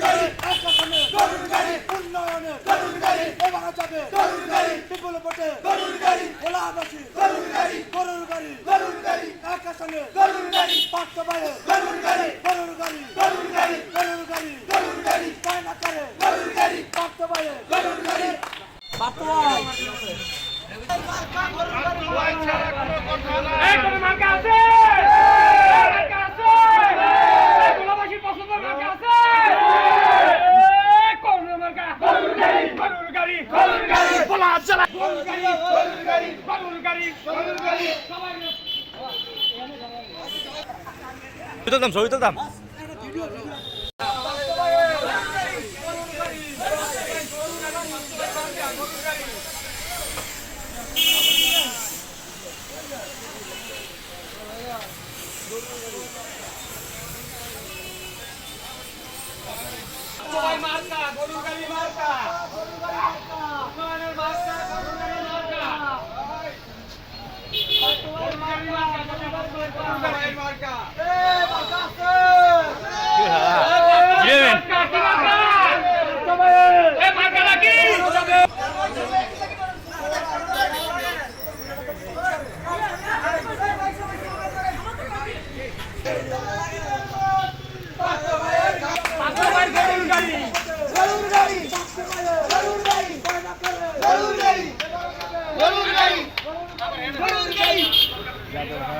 তরুণকারী আক্রমণে তরুণকারী উন্নয়নে। তরুণকারী এবারে যাবে। তরুণকারী বিপুল ভোটে। তরুণকারী এলাকাবাসী তরুণকারী তরুণকারী তরুণকারী আকাশনে তরুণকারী পাঁচটা বাইরে তরুণকারী তরুণকারী তরুণকারী তরুণকারী দাম ছবি দাম সবাই মার্কা গরু গাড়ি মার্কা গরু গাড়ি Gracias.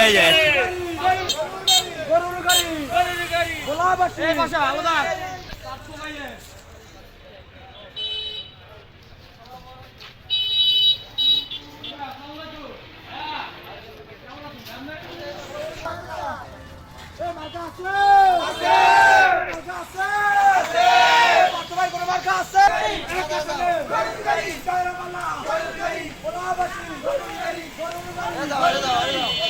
এই যে গরুর গাড়ি গরুর গাড়ি গোলাবাসী এই ভাষা আলাদা Hadi, hadi, hadi.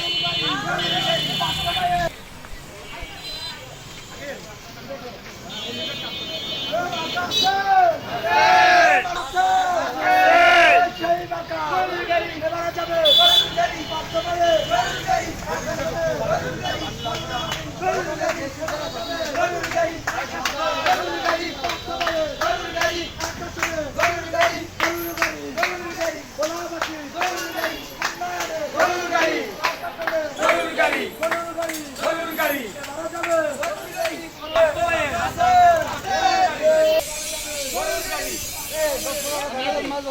মাছ